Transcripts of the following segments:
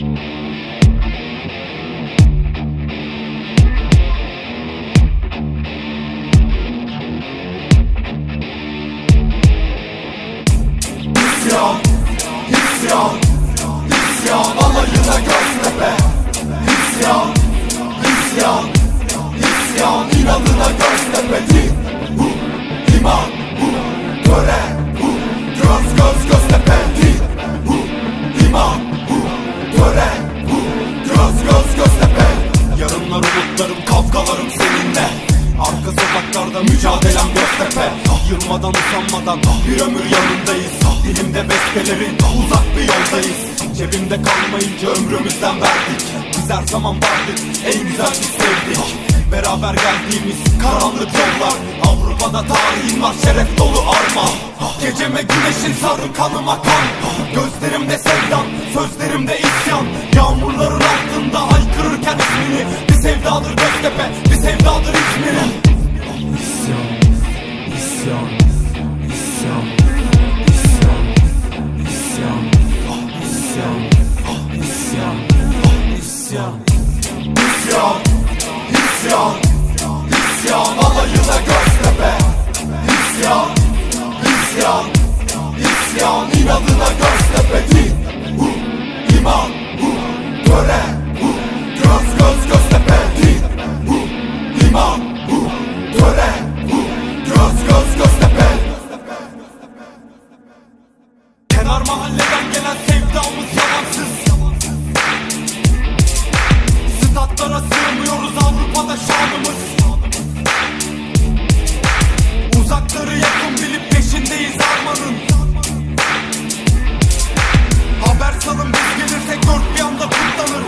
İsyan, isyan, umutlarım kavgalarım seninle. Arka sokaklarda mücadelem Göztepe Yılmadan usanmadan bir ömür yanındayız. Dilimde bestelerin uzak bir yoldayız. Cebimde kalmayınca ömrümüzden verdik. Biz her zaman vardık en güzel biz sevdik. Beraber geldiğimiz karanlık yollar. Avrupa'da tarihin var şeref dolu arma Geceme güneşin sarı kanıma kan. Gözlerimde sevdan, sözlerimde isyan. Yağmurların sevdadır Göztepe, bir sevdadır İzmir'in İsyan, isyan, isyan, isyan, isyan, isyan, isyan, isyan. İsyan, isyan, isyan alayına Göztepe İsyan, isyan, isyan inadına Göztepe Din, Sığmıyoruz Avrupa'da şanımız. Uzakları yakın bilip peşindeyiz armanın. Haber salın biz gelirsek dört bir anda kutlanır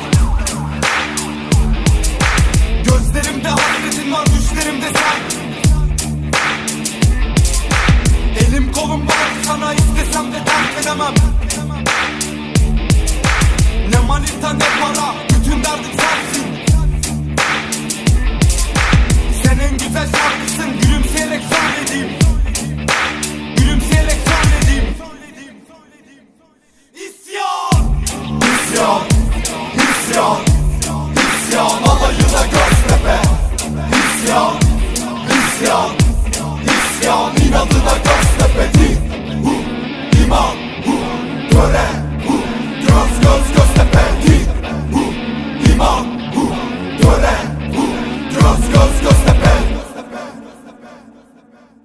Gözlerimde hasretin var düşlerimde sen. Elim kolum var sana istesem de terk edemem. Ne manita ne sen şarkısın Gülümseyerek söylediğim Gülümseyerek söylediğim İsyan. İsyan. İsyan. İsyan. Alayına göz tepe. İsyan. İsyan. İsyan. İnadına göz